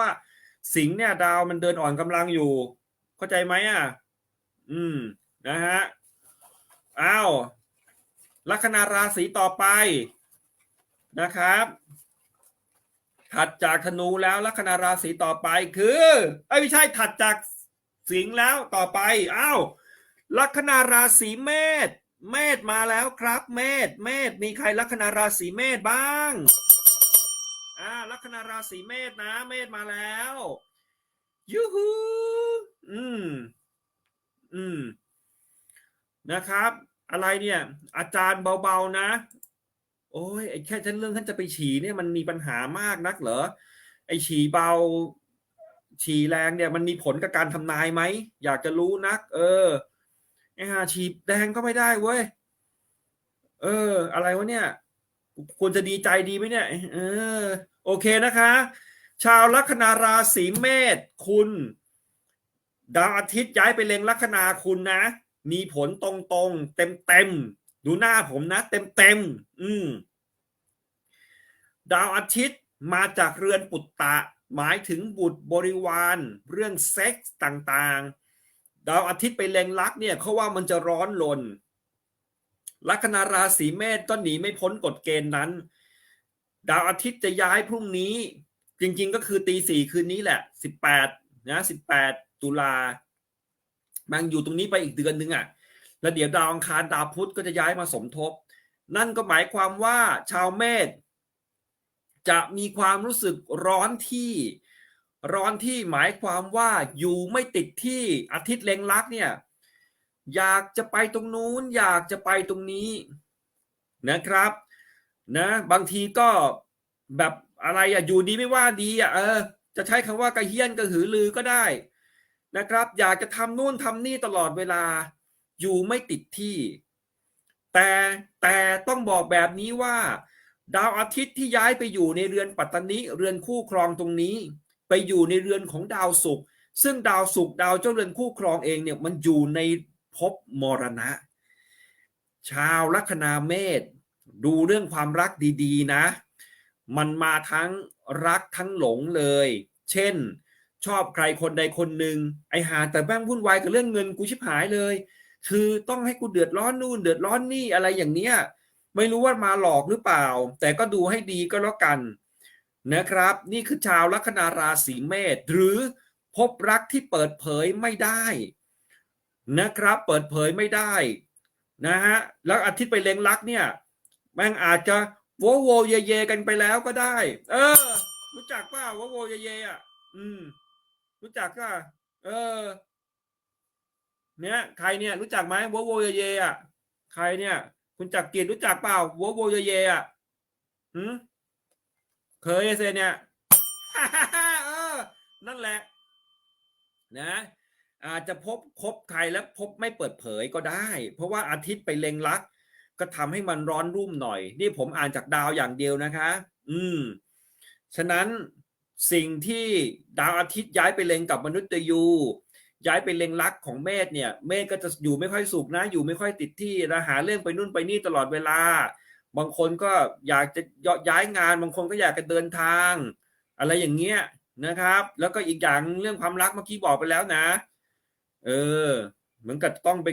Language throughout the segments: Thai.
ว่า สิงห์เนี่ยดาวมันเดินอ่อนกำลังอยู่ เข้าใจไหมอะ อืมนะฮะอ้าวลัคนาราศีต่อไปนะครับ ถัดจากธนูแล้วลัคนาราศีต่อไปคือไอ้ไม่ใช่ถัดจากสิงห์แล้วต่อไปอ้าวลัคนาราศีเมษเมษมาแล้วครับ เมษเมษมีใครลัคนาราศีเมษบ้าง อ่าลัคนาราศีเมษนะ เมษมาแล้วยูฮูอืม อืม นะครับ อะไรเนี่ย อาจารย์เบาๆนะ โอ้ยไอ้แค่ฉันเรื่องท่านจะไปฉี่เนี่ยมันมีปัญหามากนักเหรอไอ้ฉี่เบา ฉี่แรงเนี่ย มันมีผลกับการทำนายไหมอยากจะรู้นัก เออไอ้หาฉี่แดงก็ไม่ได้เว้ยเออ อะไรวะเนี่ย ควรจะดีใจดีไหมเนี่ยเออโอเคนะคะ ชาวลัคนาราศีเมษคุณดาวอาทิตย์ย้ายไปเล็งลัคนาคุณนะ มีผลตรงๆ เต็มๆ ดูหน้าผมนะ เต็มๆ อืมดาวอาทิตย์มาจากเรือนปุตตะ หมายถึงบุตรบริวาร เรื่องเซ็กส์ต่างๆ ดาวอาทิตย์ไปเล็งลักเนี่ยเขาว่ามันจะร้อนลน ลัคนาราศีเมษก็หนีไม่พ้นกฎเกณฑ์นั้น ดาวอาทิตย์จะย้ายพรุ่งนี้ จริง ๆ ก็คือตีสี่คืนนี้แหละสิบแปดนะสิบแปดตุลามันอยู่ตรงนี้ไปอีกเดือนนึงอะ แล้วเดี๋ยวดาวอังคารดาวพุธก็จะย้ายมาสมทบ นั่นก็หมายความว่าชาวเมษจะมีความรู้สึกร้อนที่ร้อนที่หมายความว่าอยู่ไม่ติดที่อาทิตย์เล็งลักเนี่ย อยากจะไปตรงนู้น อยากจะไปตรงนี้นะครับนะบางทีก็แบบอะไรอะอยู่ดีไม่ว่าดีอะเออจะใช้คำว่ากระเฮี้ยนกระหือลือก็ได้นะครับ อยากจะทำนู่นทำนี่ตลอดเวลา อยู่ไม่ติดที่ แต่แต่ต้องบอกแบบนี้ว่า ดาวอาทิตย์ที่ย้ายไปอยู่ในเรือนปัตตานิเรือนคู่ครองตรงนี้ ไปอยู่ในเรือนของดาวศุกร์ซึ่งดาวศุกร์ดาวเจ้าเรือนคู่ครองเองเนี่ยมันอยู่ใน ภพมรณะ ชาวลัคนาเมษดูเรื่องความรักดีๆนะ มันมาทั้งรักทั้งหลงเลย เช่น ชอบใครคนใดคนหนึ่งไอหาแต่แม่งวุ่นวายกับเรื่องเงินกูชิบหายเลย คือต้องให้กูเดือดร้อนนู่นเดือดร้อนนี่อะไรอย่างเนี้ยไม่รู้ว่ามาหลอกหรือเปล่า แต่ก็ดูให้ดีก็แล้วกันนะครับ นี่คือชาวลัคนาราศีเมษหรือพบรักที่เปิดเผยไม่ได้ นะครับ เปิดเผยไม่ได้นะฮะแล้วอาทิตย์ไปเลงลักเนี่ย แม่งอาจจะโวโวเยเยกันไปแล้วก็ได้ เออ รู้จักป่ะโวโวเยเยอะ อืม รู้จักก็เออ เนี่ยใครเนี่ย รู้จักไหมโวโวเยเยอะใครเนี่ย คุณจักรกิจรู้จักเปล่าโวโวเยเยอะหืมเคยเซเนี่ยเออ นั่นแหละ นะ อาจจะพบคบใครแล้วพบไม่เปิดเผยก็ได้ เพราะว่าอาทิตย์ไปเล็งลัก ก็ทำให้มันร้อนรุ่มหน่อย นี่ผมอ่านจากดาวอย่างเดียวนะคะ อืม ฉะนั้นสิ่งที่ดาวอาทิตย์ย้ายไปเล็งกับมนุษย์ยู ย้ายไปเล็งลักของเมษเนี่ย เมษก็จะอยู่ไม่ค่อยสุขนะ อยู่ไม่ค่อยติดที่นะหาเรื่องไปนู่นไปนี่ตลอดเวลา บางคนก็อยากจะย้ายงาน บางคนก็อยากจะเดินทาง อะไรอย่างเงี้ยนะครับ แล้วก็อีกอย่างเรื่องความรักเมื่อกี้บอกไปแล้วนะ เออ เหมือนกับต้องไป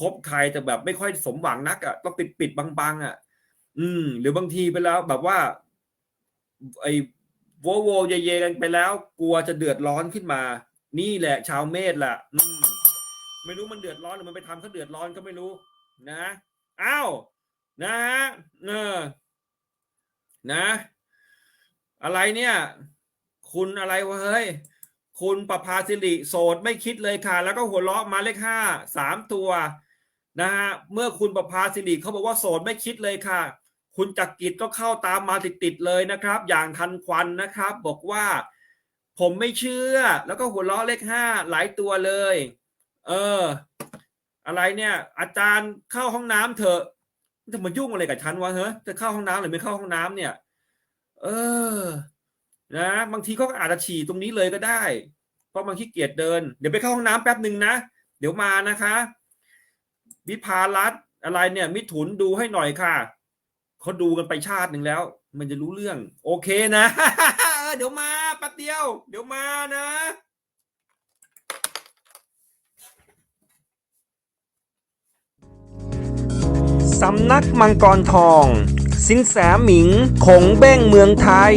คบใครแต่แบบไม่ค่อยสมหวังนักอะต้องปิดปิดบังๆอะ อืม หรือบางทีไปแล้วแบบว่า ไอ้โวโวเยเยกันไปแล้ว กลัวจะเดือดร้อนขึ้นมา นี่แหละ ชาวเมษแหละอืม ไม่รู้มันเดือดร้อนหรือมันไปทำเขาเดือดร้อนก็ไม่รู้ นะอ้าวนะฮะเออนะ อะไรเนี่ย คุณอะไรวะเฮ้ย คุณประภาสิริโสดไม่คิดเลยค่ะ แล้วก็หัวเราะมาเลขห้าสามตัวนะฮะเมื่อคุณประภาสิริเขาบอกว่าโสดไม่คิดเลยค่ะ คุณจักรกิจก็เข้าตามมาติดๆเลยนะครับ อย่างทันควันนะครับ บอกว่า ผมไม่เชื่อ แล้วก็หัวเราะเลขห้าหลายตัวเลย เออ อะไรเนี่ย อาจารย์เข้าห้องน้ำเถอะจะมายุ่งอะไรกับฉันวะเฮ้ยจะเข้าห้องน้ำหรือไม่เข้าห้องน้ำเนี่ย เออ นะบางทีเขาก็อาจจะฉี่ตรงนี้เลยก็ได้ เพราะบางขี้เกียจเดิน เดี๋ยวไปเข้าห้องน้ำแป๊บหนึ่งนะ เดี๋ยวมานะคะ วิภารัตอะไรเนี่ย มิถุนดูให้หน่อยค่ะเขาดูกันไปชาติหนึ่งแล้ว มันจะรู้เรื่อง โอเคนะ เดี๋ยวมาแป๊บเดียว เดี๋ยวมานะสำนักมังกรทอง สินแสหมิงคงเบ้งเมืองไทย